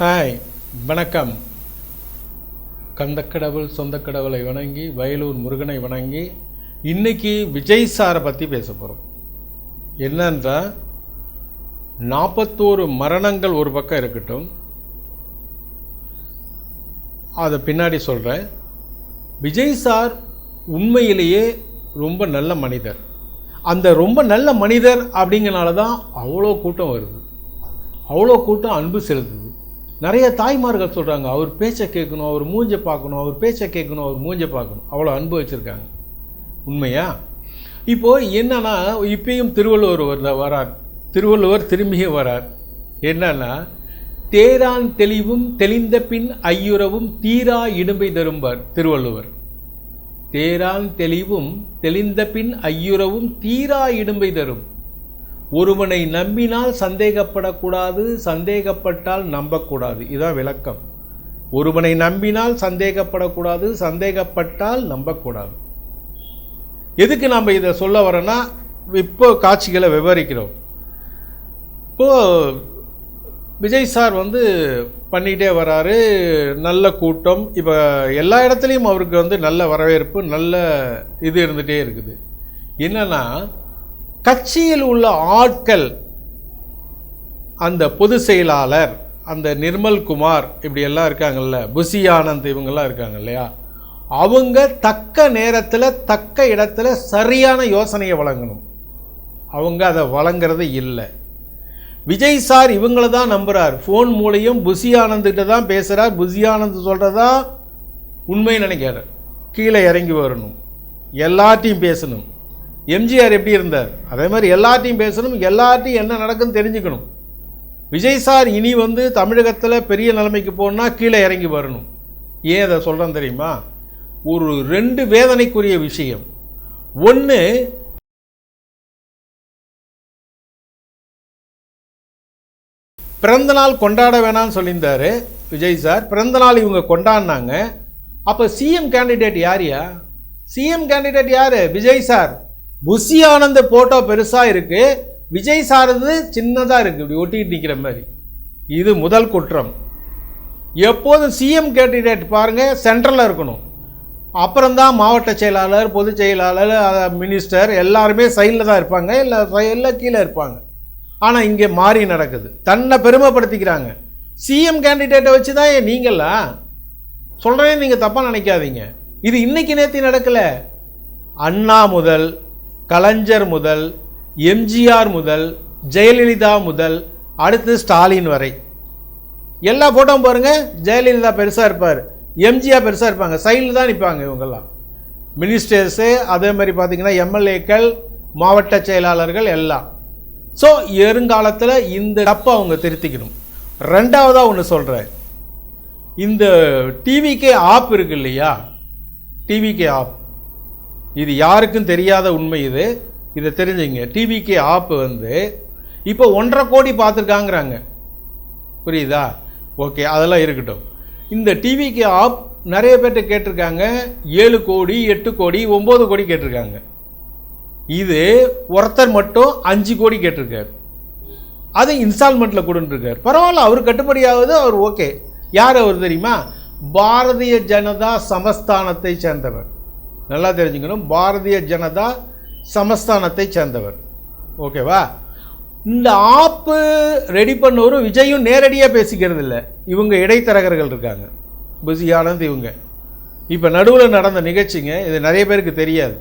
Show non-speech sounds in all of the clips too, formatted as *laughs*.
Hi வணக்கம். கந்தக்கடவுள் சொந்தக்கடவுளை வணங்கி வயலூர் முருகனை வணங்கி இன்னைக்கு விஜய் சாரை பற்றி பேச போகிறோம் என்னன்றா நாற்பத்தோரு மரணங்கள் ஒரு பக்கம் இருக்கட்டும். அதை பின்னாடி சொல்கிறேன் விஜய் சார் உண்மையிலேயே ரொம்ப நல்ல மனிதர். அந்த ரொம்ப நல்ல மனிதர் அப்படிங்கிறனால தான் அவ்வளோ கூட்டம் வருது. அவ்வளோ கூட்டம் அன்பு செலுத்துது. நிறைய தாய்மார்கள் சொல்கிறாங்க அவர் பேச்சை கேட்கணும் அவர் மூஞ்சை பார்க்கணும் அவர் பேச்சை கேட்கணும் அவர் மூஞ்சை பார்க்கணும். அவ்வளோ அன்பு வச்சுருக்காங்க. உண்மையா? இப்போது என்னன்னா இப்பயும் திருவள்ளுவர் வர வரார். திருவள்ளுவர் திரும்பியே வரார். என்னன்னா தேரான் தெளிவும் தெளிந்த பின் ஐயுறவும் தீரா இடும்பை தரும்பார் திருவள்ளுவர். தேரான் தெளிவும் தெளிந்த பின் ஐயுறவும் தீரா இடும்பை தரும். ஒருவனை நம்பினால் சந்தேகப்படக்கூடாது சந்தேகப்பட்டால் நம்பக்கூடாது. இதுதான் விளக்கம். ஒருவனை நம்பினால் சந்தேகப்படக்கூடாது சந்தேகப்பட்டால் நம்பக்கூடாது. எதுக்கு நம்ம இதை சொல்ல வரோன்னா இப்போ காட்சிகளை விவரிக்கிறோம். இப்போது விஜய் சார் வந்து பண்ணிகிட்டே வராரு நல்ல கூட்டம். இப்போ எல்லா இடத்துலையும் அவருக்கு வந்து நல்ல வரவேற்பு நல்ல இது இருந்துகிட்டே இருக்குது. என்னென்னா கட்சியில் உள்ள ஆட்கள் அந்த பொது செயலாளர் அந்த நிர்மல் குமார் இப்படியெல்லாம் இருக்காங்கல்ல புசி ஆனந்த் இவங்கெல்லாம் இருக்காங்க இல்லையா? அவங்க தக்க நேரத்தில் தக்க இடத்துல சரியான யோசனையை வழங்கணும். அவங்க அதை வழங்குறது இல்லை. விஜய் சார் இவங்கள தான் நம்புகிறார் ஃபோன் மூலையும் புசி ஆனந்துக்கிட்ட தான் பேசுகிறார் புசி ஆனந்த் சொல்கிறதா உண்மை நினைக்கிறார் கீழே இறங்கி வரணும். எல்லாத்தையும் பேசணும். எம்ஜிஆர் எப்படி இருந்தார்? அதே மாதிரி எல்லார்ட்டையும் பேசணும் எல்லார்ட்டையும் என்ன நடக்குன்னு தெரிஞ்சுக்கணும். விஜய் சார் இனி வந்து தமிழகத்தில் பெரிய நிலைமைக்கு போகணுன்னா கீழே இறங்கி வரணும். ஏன் அதை சொல்கிறேன் தெரியுமா? ஒரு ரெண்டு வேதனைக்குரிய விஷயம். ஒன்று பிறந்தநாள் கொண்டாட வேணாம்னு சொல்லியிருந்தார் விஜய் சார் பிறந்தநாள் இவங்க கொண்டாடினாங்க. அப்போ சிஎம் கேண்டிடேட் யாரியா சிஎம் கேண்டிடேட் யார்? விஜய் சார் புஷி ஆனந்த ஃபோட்டோ பெருசாக இருக்குது விஜய் சாரது சின்னதாக இருக்குது இப்படி ஒட்டிக்கிட்டு நிற்கிற மாதிரி. இது முதல் குற்றம். எப்போதும் சிஎம் கேண்டிடேட் பாருங்கள் சென்ட்ரலில் இருக்கணும். அப்புறம்தான் மாவட்ட செயலாளர் பொதுச் செயலாளர் மினிஸ்டர் எல்லாருமே சைடில் தான் இருப்பாங்க. இல்லை சைடில் கீழே இருப்பாங்க. ஆனால் இங்கே மாறி நடக்குது. தன்னை பெருமைப்படுத்திக்கிறாங்க. சிஎம் கேண்டிடேட்டை வச்சு தான் ஏன் நீங்களா சொல்கிறேன் நீங்கள் தப்பாக நினைக்காதீங்க. இது இன்னைக்கு நேற்று நடக்கலை. அண்ணா முதல். கலைஞர் முதல் எம்ஜிஆர் முதல் ஜெயலலிதா முதல் அடுத்து ஸ்டாலின் வரை. எல்லா ஃபோட்டோவும் பாருங்கள் ஜெயலலிதா பெருசாக இருப்பார். எம்ஜிஆர் பெருசாக இருப்பாங்க. சைடில் தான் நிற்பாங்க இவங்கெல்லாம். மினிஸ்டர்ஸு அதே மாதிரி பார்த்தீங்கன்னா எம்எல்ஏக்கள் மாவட்ட செயலாளர்கள் எல்லாம். ஸோ எருங்காலத்தில் இந்த தப்பை அவங்க திருத்திக்கணும். ரெண்டாவதாக ஒன்று சொல்கிறேன் இந்த டிவிகே ஆப் இருக்கு இல்லையா? டிவிகே ஆப் இது யாருக்கும் தெரியாத உண்மை இது. இதை தெரிஞ்சுங்க. டிவிகே ஆப் வந்து இப்போ ஒன்றரை கோடி பார்த்துருக்காங்கிறாங்க. புரியுதா? ஓகே அதெல்லாம் இருக்கட்டும். இந்த டிவிக்கு ஆப் நிறைய பேர்கிட்ட கேட்டிருக்காங்க. ஏழு கோடி எட்டு கோடி ஒம்பது கோடி கேட்டிருக்காங்க. இது ஒருத்தர் மட்டும் அஞ்சு கோடி கேட்டிருக்காரு. அது இன்ஸ்டால்மெண்ட்டில் கொடுத்துருக்கார் பரவாயில்ல அவர் கட்டுப்படியாவது அவர் ஓகே யார் அவர் தெரியுமா? பாரதிய ஜனதா சமஸ்தானத்தை சேர்ந்தவர். நல்லா தெரிஞ்சுக்கணும். பாரதிய ஜனதா சமஸ்தானத்தை சேர்ந்தவர். ஓகேவா? இந்த ஆப்பு ரெடி பண்ணவரும் விஜயும் நேரடியாக பேசிக்கிறது இல்லை இவங்க இடைத்தரகர்கள் இருக்காங்க. பிஸியானது இவங்க. இப்போ நடுவில் நடந்த நிகழ்ச்சிங்க இது நிறைய பேருக்கு தெரியாது.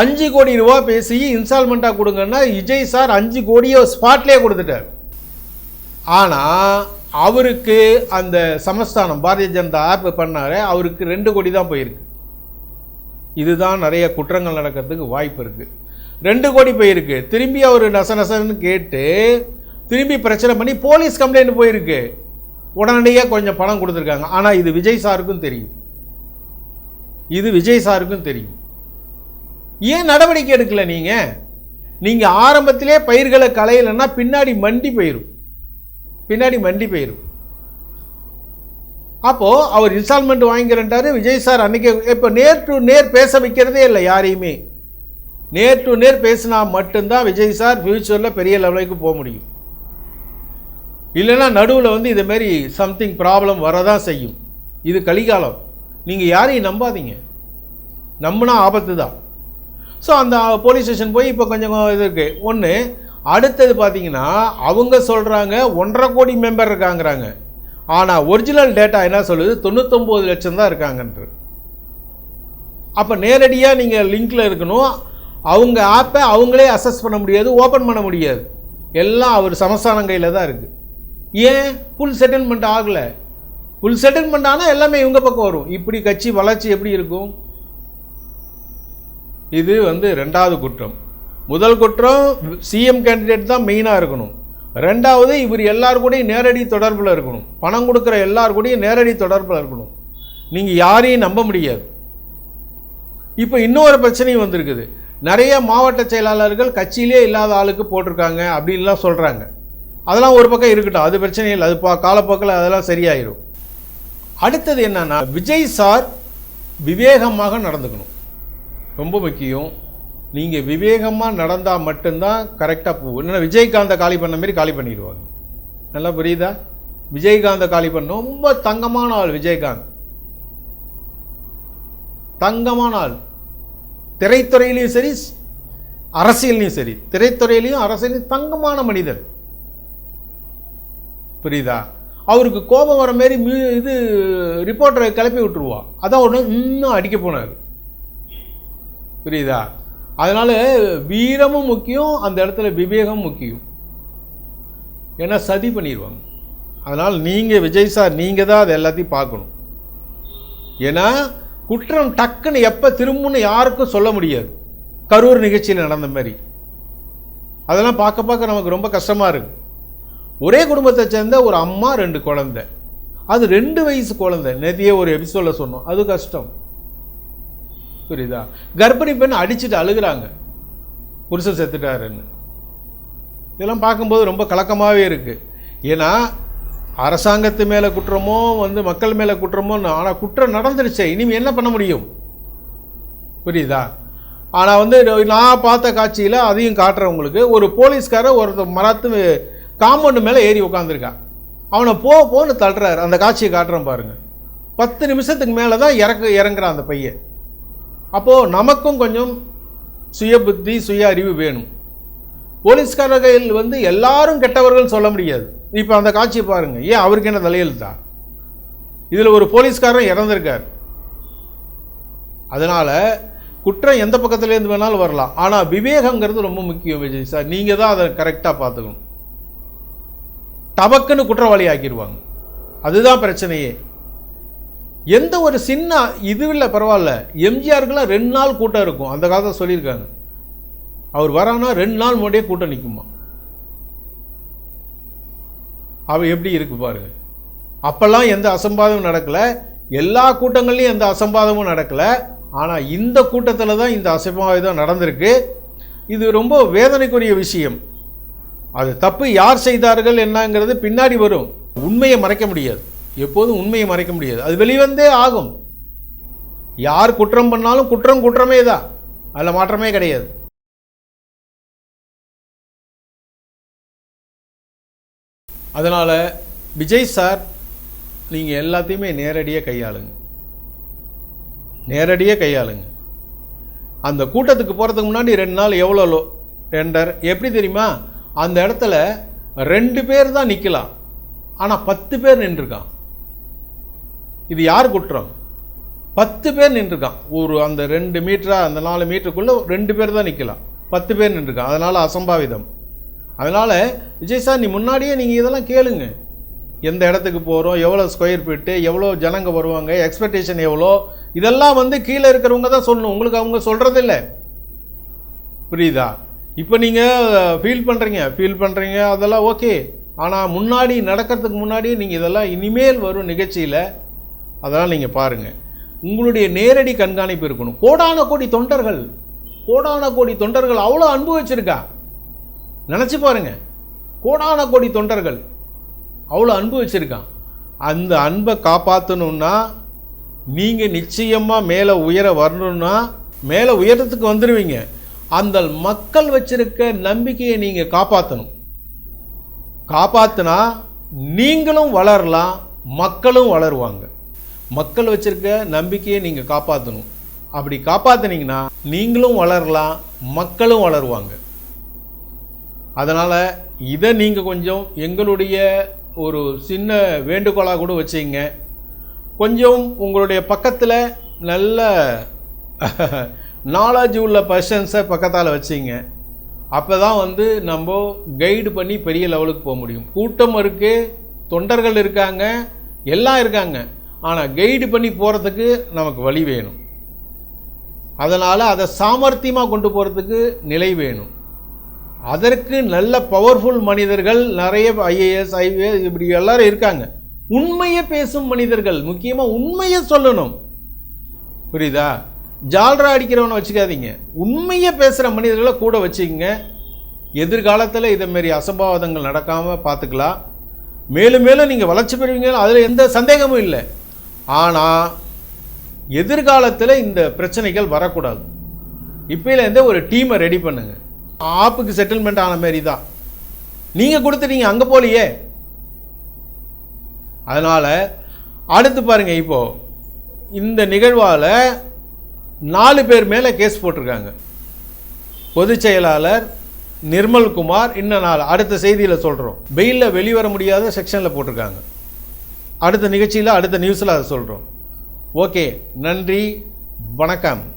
அஞ்சு கோடி ரூபா பேசி இன்ஸ்டால்மெண்ட்டாக கொடுங்கன்னா விஜய் சார் அஞ்சு கோடியை ஸ்பாட்லேயே கொடுத்துட்டார். ஆனால் அவருக்கு அந்த சமஸ்தானம் பாரதிய ஜனதா ஆப் பண்ணார் அவருக்கு ரெண்டு கோடி தான் போயிருக்கு. இதுதான் நிறைய குற்றங்கள் நடக்கிறதுக்கு வாய்ப்பு இருக்குது ரெண்டு கோடி போயிருக்கு. திரும்பி அவர் நச நசன்னு கேட்டு திரும்பி பிரச்சனை பண்ணி போலீஸ் கம்ப்ளைண்ட் போயிருக்கு. உடனடியாக கொஞ்சம் பணம் கொடுத்துருக்காங்க. ஆனால் இது விஜய் சாருக்கும் தெரியும். இது விஜய் சாருக்கும் தெரியும். ஏன் நடவடிக்கை எடுக்கல நீங்கள் நீங்கள் ஆரம்பத்திலே பயிர்களை களையலைன்னா பின்னாடி மண்டி போயிடும் பின்னாடி மண்டி போயிடும் அப்போது அவர் இன்ஸ்டால்மெண்ட் வாங்கிக்கிறேன்ட்டாரு. விஜய் சார் அன்றைக்கி இப்போ நேர் டு நேர் பேச வைக்கிறதே இல்லை யாரையுமே. நேர் டு நேர் பேசினா மட்டும்தான் விஜய் சார் ஃப்யூச்சரில் பெரிய லெவலுக்கு போக முடியும். இல்லைன்னா நடுவில் வந்து இதுமாரி சம்திங் ப்ராப்ளம் வரதான் செய்யும். இது கலிகாலம். நீங்கள் யாரையும் நம்பாதீங்க. நம்பினா ஆபத்து தான். ஸோ அந்த போலீஸ் ஸ்டேஷன் போய் இப்போ கொஞ்சம் இது இருக்குது ஒன்று அடுத்தது பார்த்தீங்கன்னா அவங்க சொல்கிறாங்க ஒன்றரை கோடி மெம்பர் இருக்காங்கிறாங்க. ஆனால் ஒரிஜினல் டேட்டா என்ன சொல்லுது? தொண்ணூத்தொம்பது லட்சம் தான் இருக்காங்கன்று அப்போ நேரடியாக நீங்கள் லிங்கில் இருக்கணும். அவங்க ஆப்பை அவங்களே அசஸ் பண்ண முடியாது ஓப்பன் பண்ண முடியாது. எல்லாம் அவர் சமஸ்தானம் கையில் தான் இருக்குது ஏன்? ஃபுல் செட்டில்மெண்ட் ஆகலை. ஃபுல் செட்டில்மெண்ட் ஆனால் எல்லாமே இவங்க பக்கம் வரும். இப்படி கட்சி வளர்ச்சி எப்படி இருக்கும்? இது வந்து ரெண்டாவது குற்றம். முதல் குற்றம் சிஎம் கேண்டிடேட் தான் மெயினாக இருக்கணும். ரெண்டாவது இவர் எல்லார் கூடயும் நேரடி தொடர்பில் இருக்கணும். பணம் கொடுக்குற எல்லார் கூடயும் நேரடி தொடர்பில் இருக்கணும். நீங்கள் யாரையும் நம்ப முடியாது. இப்போ இன்னொரு பிரச்சனையும் வந்திருக்குது. நிறைய மாவட்ட செயலாளர்கள் கட்சியிலே இல்லாத ஆளுக்கு போட்டிருக்காங்க அப்படின்லாம் சொல்கிறாங்க அதெல்லாம் ஒரு பக்கம் இருக்கட்டும். அது பிரச்சனை இல்லை. அது பா காலப்போக்கில் அதெல்லாம் சரியாயிரும். அடுத்தது என்னன்னா விஜய் சார் விவேகமாக நடந்துக்கணும். ரொம்ப முக்கியம். நீங்கள் விவேகமாக நடந்தால் மட்டும்தான் கரெக்டாக போகும். இல்லைன்னா விஜயகாந்தை காலி பண்ண மாரி காலி பண்ணிடுவாங்க. நல்லா புரியுதா? விஜயகாந்தை காலி பண்ண ரொம்ப தங்கமான ஆள் விஜயகாந்த். தங்கமான ஆள். திரைத்துறையிலையும் சரி அரசியல்லையும் சரி திரைத்துறையிலையும் அரசியலையும் தங்கமான மனிதர். புரியுதா? அவருக்கு கோபம் வர மாரி மியூ இது ரிப்போர்ட்டரை கிளப்பி விட்டுருவா. அதான் ஒன்று இன்னும் அடிக்க போனார். புரியுதா? அதனால் வீரமும் முக்கியம் அந்த இடத்துல விவேகம் முக்கியம். ஏன்னா சதி பண்ணிடுவாங்க அதனால் நீங்கள் விஜய் சார் நீங்கள் தான் அது எல்லாத்தையும் பார்க்கணும். ஏன்னா குற்றம் டக்குன்னு எப்போ திரும்புன்னு யாருக்கும் சொல்ல முடியாது. கரூர் நிகழ்ச்சியில் நடந்த மாதிரி. அதெல்லாம் பார்க்க பார்க்க நமக்கு ரொம்ப கஷ்டமாக இருக்குது ஒரே குடும்பத்தை சேர்ந்த ஒரு அம்மா ரெண்டு குழந்தை. அது ரெண்டு வயசு குழந்தை. நேத்தியே ஒரு எபிசோடில் சொன்னோம். அது கஷ்டம். புரியுதா? கர்ப்பிணி பெண் அடிச்சுட்டு அழுகுறாங்க. புருஷன் செத்துட்டாருன்னு. இதெல்லாம் பார்க்கும்போது ரொம்ப கலக்கமாகவே இருக்குது ஏன்னா அரசாங்கத்து மேலே குற்றமோ வந்து மக்கள் மேலே குற்றமோ ஆனால் குற்றம் நடந்துருச்சே இனிமேல் என்ன பண்ண முடியும்? புரியுதா? ஆனால் வந்து நான் பார்த்த காட்சியில் அதையும் காட்டுறேன் உங்களுக்கு. ஒரு போலீஸ்காரர் ஒருத்தர் மரத்து காம்பவுண்டு மேலே ஏறி உட்காந்துருக்கான் அவனை போ போன்னு தள்ளுறாரு. அந்த காட்சியை காட்டுறேன் பாருங்கள் பத்து நிமிஷத்துக்கு மேலே தான் இறக்கு இறங்குறான் அந்த பையன். அப்போது நமக்கும் கொஞ்சம் சுய புத்தி சுய அறிவு வேணும். போலீஸ்காரர்கள் வந்து எல்லாரும் கெட்டவர்கள் சொல்ல முடியாது. இப்போ அந்த காட்சியை பாருங்கள் ஏன் அவருக்கு என்ன தலையெழுத்தா? இதில் ஒரு போலீஸ்காரன் இறந்திருக்கார். அதனால் குற்றம் எந்த பக்கத்துலேருந்து வேணாலும் வரலாம். ஆனால் விவேகங்கிறது ரொம்ப முக்கியம் விஜய் சார். நீங்கள் தான் அதை கரெக்டாக பார்த்துக்கணும். டபக்குன்னு குற்றவாளி ஆக்கிடுவாங்க. அதுதான் பிரச்சனையே. எந்த ஒரு சின்ன இது இல்லை பரவாயில்ல. எம்ஜிஆருக்கெல்லாம் ரெண்டு நாள் கூட்டம் இருக்கும். அந்த காலத்தில் சொல்லியிருக்காங்க. அவர் வரானா ரெண்டு நாள் முன்னாடியே கூட்டம் நிற்குமா அவள் எப்படி இருக்கு பாருங்க. அப்போல்லாம் எந்த அசம்பாதமும் நடக்கலை. எல்லா கூட்டங்கள்லையும் எந்த அசம்பாதமும் நடக்கலை. ஆனால் இந்த கூட்டத்தில் தான் இந்த அசம்பாவிதம் நடந்திருக்கு. இது ரொம்ப வேதனைக்குரிய விஷயம். அது தப்பு யார் செய்தார்கள் என்னங்கிறது பின்னாடி வரும். உண்மையை மறைக்க முடியாது. எப்போதும் உண்மையை மறைக்க முடியாது. அது வெளிவந்தே ஆகும். யார் குற்றம் பண்ணாலும் குற்றம் குற்றமே தான். அதில் மாற்றமே கிடையாது. அதனால் விஜய் சார் நீங்கள் எல்லாத்தையுமே நேரடியாக கையாளுங்க. நேரடியாக கையாளுங்க. அந்த கூட்டத்துக்கு போகிறதுக்கு முன்னாடி ரெண்டு நாள் எவ்வளோ ரெண்டர் எப்படி தெரியுமா? அந்த இடத்துல ரெண்டு பேர் தான் நிற்கலாம் ஆனால் பத்து பேர் நின்றுருக்கான். இது யார் குற்றம்? பத்து பேர் நின்றுருக்கான். ஒரு அந்த ரெண்டு மீட்டரா அந்த நாலு மீட்டருக்குள்ளே ரெண்டு பேர் தான் நிற்கலாம் பத்து பேர் நின்றுருக்கான். அதனால் அசம்பாவிதம். அதனால் விஜய் சார் நீ முன்னாடியே நீங்கள் இதெல்லாம் கேளுங்க. எந்த இடத்துக்கு போகிறோம் எவ்வளோ ஸ்கொயர் ஃபீட்டு எவ்வளோ ஜனங்க வருவாங்க எக்ஸ்பெக்டேஷன் எவ்வளோ? இதெல்லாம் வந்து கீழே இருக்கிறவங்க தான் சொல்லணும். உங்களுக்கு அவங்க சொல்கிறதில்ல புரியுதா? இப்போ நீங்கள் ஃபீல் பண்ணுறீங்க ஃபீல் பண்ணுறீங்க அதெல்லாம் ஓகே ஆனால் முன்னாடி நடக்கிறதுக்கு முன்னாடி நீங்கள் இதெல்லாம் இனிமேல் வரும் நிகழ்ச்சியில் அதெல்லாம் நீங்கள் பாருங்கள் உங்களுடைய நேரடி கண்காணிப்பு இருக்கணும். கோடான கோடி தொண்டர்கள் கோடான கோடி தொண்டர்கள் அவ்வளோ அன்பு வச்சுருக்கா? நினச்சி பாருங்கள் கோடான கோடி தொண்டர்கள் அவ்வளோ அன்பு வச்சுருக்கான் அந்த அன்பை காப்பாற்றணுன்னா நீங்கள் நிச்சயமாக மேலே உயர வரணுன்னா மேலே உயரத்துக்கு வந்துடுவீங்க அந்த மக்கள் வச்சுருக்க நம்பிக்கையை நீங்கள் காப்பாற்றணும் காப்பாற்றினா நீங்களும் வளரலாம் மக்களும் வளருவாங்க. மக்கள் வச்சுருக்க நம்பிக்கையை நீங்கள் காப்பாற்றணும் அப்படி காப்பாற்றினீங்கன்னா நீங்களும் வளரலாம் மக்களும் வளருவாங்க. அதனால் இதை நீங்கள் கொஞ்சம் எங்களுடைய ஒரு சின்ன வேண்டுகோளாக கூட வச்சுங்க. கொஞ்சம் உங்களுடைய பக்கத்தில் நல்ல *laughs* நாலேஜ் உள்ள பர்சன்ஸை பக்கத்தால் வச்சிங்க. அப்போ தான் வந்து நம்ம கைடு பண்ணி பெரிய லெவலுக்கு போக முடியும். கூட்டம் இருக்குது தொண்டர்கள் இருக்காங்க எல்லாம் இருக்காங்க. ஆனால் கைடு பண்ணி போகிறதுக்கு நமக்கு வழி வேணும். அதனால் அதை சாமர்த்தியமாக கொண்டு போகிறதுக்கு நிலை வேணும். அதற்கு நல்ல பவர்ஃபுல் மனிதர்கள் நிறைய ஐஏஎஸ் ஐஏஎஸ் இப்படி எல்லாரும் இருக்காங்க. உண்மையை பேசும் மனிதர்கள் முக்கியமாக உண்மையை சொல்லணும். புரியுதா? ஜால்ரா அடிக்கிறவனை வச்சுக்காதீங்க. உண்மையை பேசுகிற மனிதர்களை கூட வச்சுக்கோங்க. எதிர்காலத்தில் இதைமாரி அசம்பாவிதங்கள் நடக்காமல் பார்த்துக்கலாம். மேலும் மேலும் நீங்கள் வளர்ச்சி பெறுவீங்க அதில் எந்த சந்தேகமும் இல்லை. ஆனால் எதிர்காலத்தில் இந்த பிரச்சனைகள் வரக்கூடாது. இப்போலேருந்தே ஒரு டீமை ரெடி பண்ணுங்கள் ஆப்புக்கு செட்டில்மெண்ட் ஆன மாரி தான் நீங்கள் கொடுத்துட்டீங்க அங்கே போலியே. அதனால் அடுத்து பாருங்கள் இப்போது இந்த நிகழ்வால் நாலு பேர் மேலே கேஸ் போட்டிருக்காங்க. பொதுச் செயலாளர் நிர்மல்குமார் இன்னும் நாள் அடுத்த செய்தியில் சொல்கிறோம் பெயிலில் வெளிவர முடியாத செக்ஷனில் போட்டிருக்காங்க. அடுத்த நிகழ்ச்சியில் அடுத்த நியூஸில் அதை சொல்கிறோம் ஓகே நன்றி வணக்கம்.